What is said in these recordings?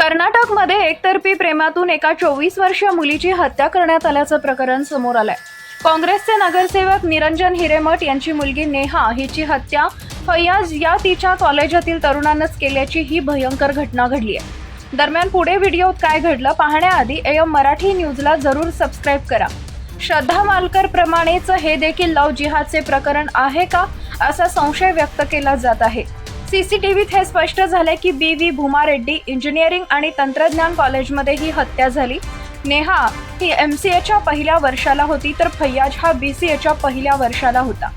कर्नाटकमध्ये एकतर्फी प्रेमातून एका चोवीस वर्षीय मुलीची हत्या करण्यात आल्याचं प्रकरण समोर आलंय. काँग्रेसचे नगरसेवक निरंजन हिरेमठ यांची मुलगी नेहा हिची हत्या. फैयाज या तिच्या कॉलेजातील तरुणांनाच केल्याची ही भयंकर घटना घडली आहे. दरम्यान पुढे व्हिडिओत काय घडलं पाहण्याआधी एम मराठी न्यूजला जरूर सबस्क्राईब करा. श्रद्धा मालकर प्रमाणेच हे देखील लव जिहादचे प्रकरण आहे का असा संशय व्यक्त केला जात आहे. सीसीटीव्हीत हे स्पष्ट झाले की बी व्ही भूमा रेड्डी इंजिनिअरिंग आणि तंत्रज्ञान कॉलेजमध्ये ही हत्या झाली. नेहा ही एम सी एच्या पहिल्या वर्षाला होती तर फैयाज हा बी सी एच्या पहिल्या वर्षाला होता.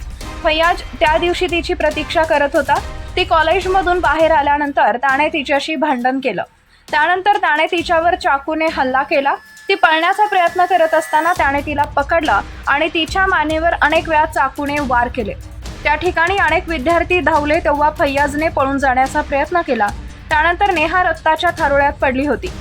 फैयाज त्या दिवशी तिची प्रतीक्षा करत होता. ती कॉलेजमधून बाहेर आल्यानंतर त्याने तिच्याशी भांडण केलं. त्यानंतर त्याने तिच्यावर चाकूने हल्ला केला. ती पळण्याचा प्रयत्न करत असताना त्याने तिला पकडला आणि तिच्या मानेवर अनेक वेळा चाकूने वार केले. त्या ठिकाणी अनेक विद्यार्थी धावले तेव्हा फैयाजने पळून जाण्याचा प्रयत्न केला. त्यानंतर नेहा रक्ताच्या थारोळ्यात पडली होती.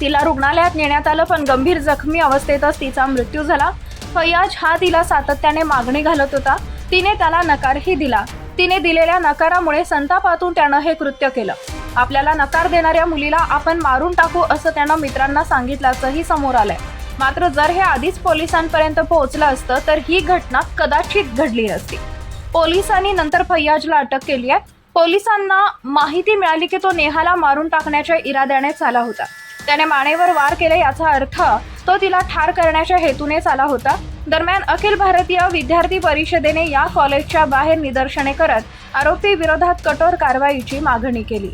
तिला रुग्णालयात नेण्यात आलं पण गंभीर जखमी अवस्थेतच तिचा मृत्यू झाला. फैयाज हा तिला सातत्याने मागणी घालत होता. तिने त्याला नकारही दिला. तिने दिलेल्या नकारामुळे संतापातून त्यानं हे कृत्य केलं. आपल्याला नकार देणाऱ्या मुलीला आपण मारून टाकू असं त्यानं मित्रांना सांगितल्याचंही समोर आलंय. मात्र जर हे आधीच पोलिसांपर्यंत पोहोचलं असतं तर ही घटना कदाचित घडली नसती. पोलिसांनी नंतर फैयाजला अटक केली आहे. पोलिसांना माहिती मिळाली की तो नेहाला मारून टाकण्याच्या इराद्यानेच आला होता. त्याने मानेवर वार केले याचा अर्थ तो तिला ठार करण्याच्या हेतूनेच आला होता. दरम्यान अखिल भारतीय विद्यार्थी परिषदेने या कॉलेजच्या बाहेर निदर्शने करत आरोपी विरोधात कठोर कारवाईची मागणी केली.